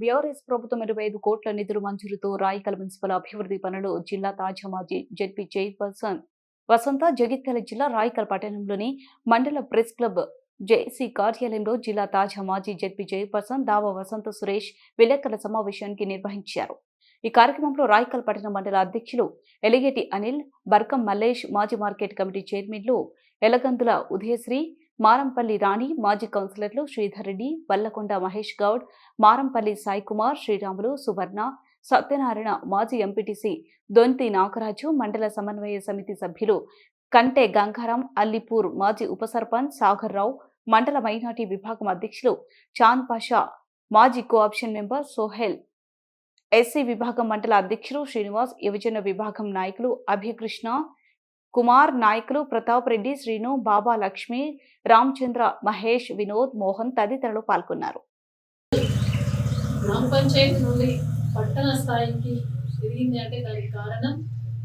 BRS ప్రభుత్వం ఇరవై ఐదు కోట్ల నిధులు మంజూరుతో రాయికల్ మున్సిపల్ అభివృద్ధి పనులు జిల్లా తాజా మాజీ జడ్పీ చైర్పర్సన్ వసంత జగిత్యాల జిల్లా రాయికల్ పట్టణంలోని మండల ప్రెస్ క్లబ్ జేసీ కార్యాలయంలో జిల్లా తాజా మాజీ జడ్పీ చైర్పర్సన్ దావ వసంత సురేష్ విలేకరుల సమావేశానికి నిర్వహించారు. ఈ కార్యక్రమంలో రాయికల్ పట్టణ మండల అధ్యక్షులు ఎలిగేటి అనిల్ బర్కం మల్లేష్ మాజీ మార్కెట్ కమిటీ చైర్మన్లు ఎలగందుల ఉదయశ్రీ మారంపల్లి రాణి మాజీ కౌన్సిలర్లు శ్రీధర్ రెడ్డి వల్లకొండ మహేష్ గౌడ్ మారంపల్లి సాయికుమార్ శ్రీరాములు సువర్ణ సత్యనారాయణ మాజీ ఎంపీటీసీ దొంతి నాగరాజు మండల సమన్వయ సమితి సభ్యులు కంటే గంగారాం అల్లిపూర్ మాజీ ఉప సర్పంచ్ సాగర్ రావు మండల మైనార్టీ విభాగం అధ్యక్షులు చాంద్ పాషా మాజీ కోఆప్షన్ మెంబర్ సోహెల్ ఎస్సీ విభాగం మండల అధ్యక్షులు శ్రీనివాస్ యువజన విభాగం నాయకులు అభికృష్ణ కుమార్ నాయకులు ప్రతాప్ రెడ్డి శ్రీను బాబా లక్ష్మి రామచంద్ర మహేష్ వినోద్ మోహన్ తదితరులు పాల్గొన్నారు. గ్రామ పంచాయతీ నుండి పట్టణ స్థాయికి ఎదిగింది అంటే దానికి కారణం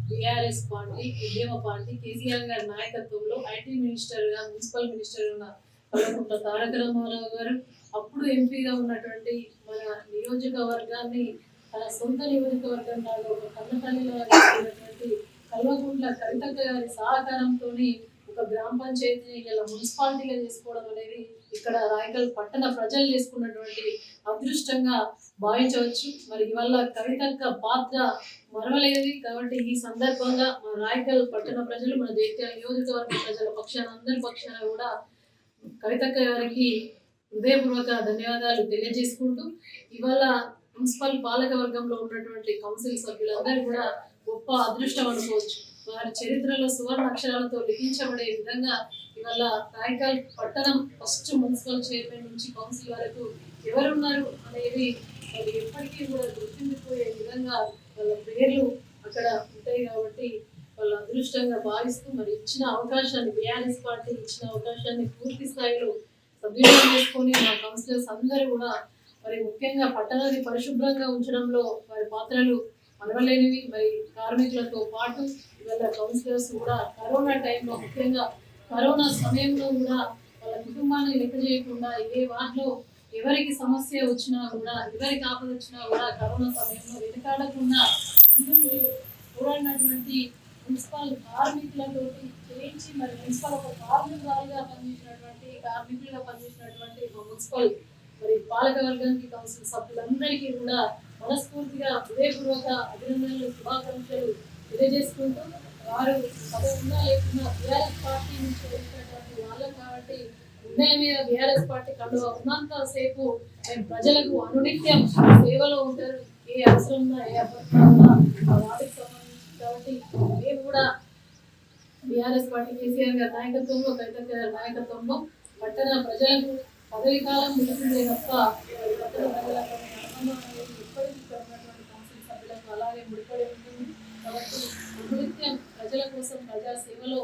బీఆర్ఎస్ పార్టీ ఉద్యమ పార్టీ కేసీఆర్ గారి నాయకత్వంలో ఐటీ మినిస్టర్గా మున్సిపల్ మినిస్టర్ ఉన్న కల్వకుంట్ల తారక రామారావు గారు అప్పుడు ఎంపీగా ఉన్నటువంటి మన నియోజకవర్గాన్ని తన సొంత నియోజకవర్గం లాగా ఒక కన్నతల్లిలాగా కల్వకుంట్ల కవితక్క గారి సహకారంతో ఒక గ్రామ పంచాయతీని ఇలా మున్సిపాలిటీగా చేసుకోవడం అనేది ఇక్కడ రాయకల్ పట్టణ ప్రజలు చేసుకున్నటువంటి అదృష్టంగా భావించవచ్చు. మరి ఇవాళ కవితక్క పాత్ర మరవలేది. కాబట్టి ఈ సందర్భంగా మన రాయకల్ పట్టణ ప్రజలు మన జైత్యాల నియోజకవర్గ ప్రజల పక్షాన అందరి పక్షాన కూడా కవితక్క గారికి హృదయపూర్వక ధన్యవాదాలు తెలియజేసుకుంటూ ఇవాళ మున్సిపల్ పాలక వర్గంలో ఉన్నటువంటి కౌన్సిల్ సభ్యులందరూ కూడా గొప్ప అదృష్టం అనుకోవచ్చు. వారి చరిత్రలో సువర్ణ అక్షరాలతో లిఖించబడే విధంగా ఇవాళ రాయకల్ పట్టణం ఫస్ట్ మున్సిపల్ చైర్మన్ నుంచి కౌన్సిల్ వరకు ఎవరున్నారు అనేది మరి ఎప్పటికీ కూడా గుర్తుండిపోయే విధంగా వాళ్ళ పేర్లు అక్కడ ఉంటాయి కాబట్టి వాళ్ళ అదృష్టంగా భావిస్తూ మరి ఇచ్చిన అవకాశాన్ని బీఆర్ఎస్ పార్టీ ఇచ్చిన అవకాశాన్ని పూర్తి స్థాయిలో సద్వినియోగం చేసుకొని మా కౌన్సిలర్స్ అందరూ కూడా మరి ముఖ్యంగా పట్టణాన్ని పరిశుభ్రంగా ఉంచడంలో వారి పాత్రలు మనవలేనివి. మరి కార్మికులతో పాటు ఇవాళ కౌన్సిలర్స్ కూడా కరోనా టైంలో ముఖ్యంగా కరోనా సమయంలో కూడా వాళ్ళ కుటుంబాన్ని లెక్క చేయకుండా ఏ వార్డులో ఎవరికి సమస్య వచ్చినా కూడా ఎవరికి ఆపద వచ్చినా కూడా కరోనా సమయంలో వెనుకాడకుండా ముందుండి పోరాడినటువంటి మున్సిపల్ కార్మికులతో చేయించి మరి మున్సిపల్ ఒక కార్మికురాలుగా పనిచేసినటువంటి కార్మికులుగా పనిచేసినటువంటి ఒక మున్సిపల్ మరి పాలక వర్గానికి కౌన్సిల్ సభ్యులందరికీ కూడా మనస్ఫూర్తిగా హృదయపూర్వక అభినందనలు శుభాకాంక్షలు తెలియజేసుకుంటూ వారు పదవి ఉన్నా లేకున్నా బీఆర్ఎస్ పార్టీ నుంచి వచ్చినటువంటి వాళ్ళం కాబట్టి గుండెల మీద బీఆర్ఎస్ పార్టీ కండువ ఉన్నంత సేపు మేము ప్రజలకు అనునిత్యం సేవలో ఉంటారు. ఏ అవసరం ఉన్నా ఏ ఉన్నా వాటికి సంబంధించి కాబట్టి మేము కూడా బీఆర్ఎస్ పార్టీ కేసీఆర్ గారి నాయకత్వంలో కవితక్క గారి నాయకత్వంలో పట్టణ ప్రజలకు పదవి కాలం ముగిసిందే తప్ప పట్టణ ప్రజలకు అనుబంధం అనేది ఎప్పటికీ ఇక్కడ ఉన్నటువంటి కౌన్సిల్ సభ్యులకు అలాగే ముడిపడి కాబట్టి ప్రజల కోసం ప్రజా సేవలో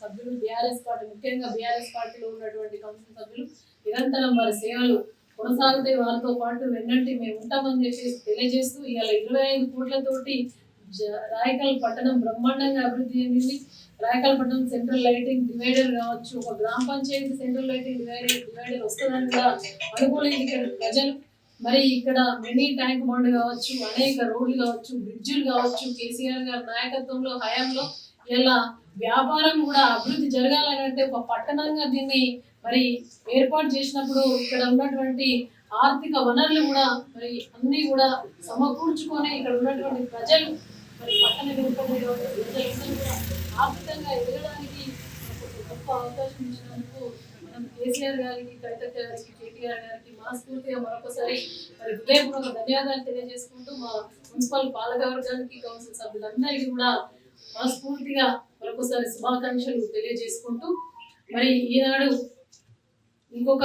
సభ్యులు బీఆర్ఎస్ పార్టీ ముఖ్యంగా బీఆర్ఎస్ పార్టీలో ఉన్నటువంటి కౌన్సిల్ సభ్యులు నిరంతరం వారి సేవలు కొనసాగితే వారితో పాటు వెన్నంటి మేము ఉంటామని చెప్పేసి తెలియజేస్తూ ఇవాళ ఇరవై ఐదు కోట్లతోటి రాయకల్ పట్టణం బ్రహ్మాండంగా అభివృద్ధి చెందింది. రాయకల్ పట్టణం సెంట్రల్ లైటింగ్ డివైడర్ కావచ్చు ఒక గ్రామ panchayat central lighting divider divider వస్తుందని కూడా అనుకోలేదు ఇక్కడ ప్రజలు. మరి ఇక్కడ మినీ ట్యాంక్ బండ్ కావచ్చు అనేక రోడ్లు కావచ్చు బ్రిడ్జిలు కావచ్చు కేసీఆర్ గారి నాయకత్వంలో హయాంలో ఇలా వ్యాపారం కూడా అభివృద్ధి జరగాలంటే ఒక పట్టణంగా దీన్ని మరి ఏర్పాటు చేసినప్పుడు ఇక్కడ ఉన్నటువంటి ఆర్థిక వనరులు కూడా మరి అన్ని కూడా సమకూర్చుకొని ఇక్కడ ఉన్నటువంటి ప్రజలు మరి పట్టణ వెనుకబడిన ఆర్థికంగా ఎదగడానికి గొప్ప అవకాశం ఇచ్చినందుకు కేసీఆర్ గారికి కవితక్క గారికి కేటీఆర్ గారికి మనస్ఫూర్తిగా మరొకసారి మరి హృదయపూర్వక ధన్యవాదాలు తెలియజేసుకుంటూ మా మున్సిపల్ పాలకవర్గానికి కౌన్సిల్ సభ్యులందరికీ కూడా మనస్ఫూర్తిగా మరొకసారి శుభాకాంక్షలు తెలియజేసుకుంటూ మరి ఈనాడు ఇంకొక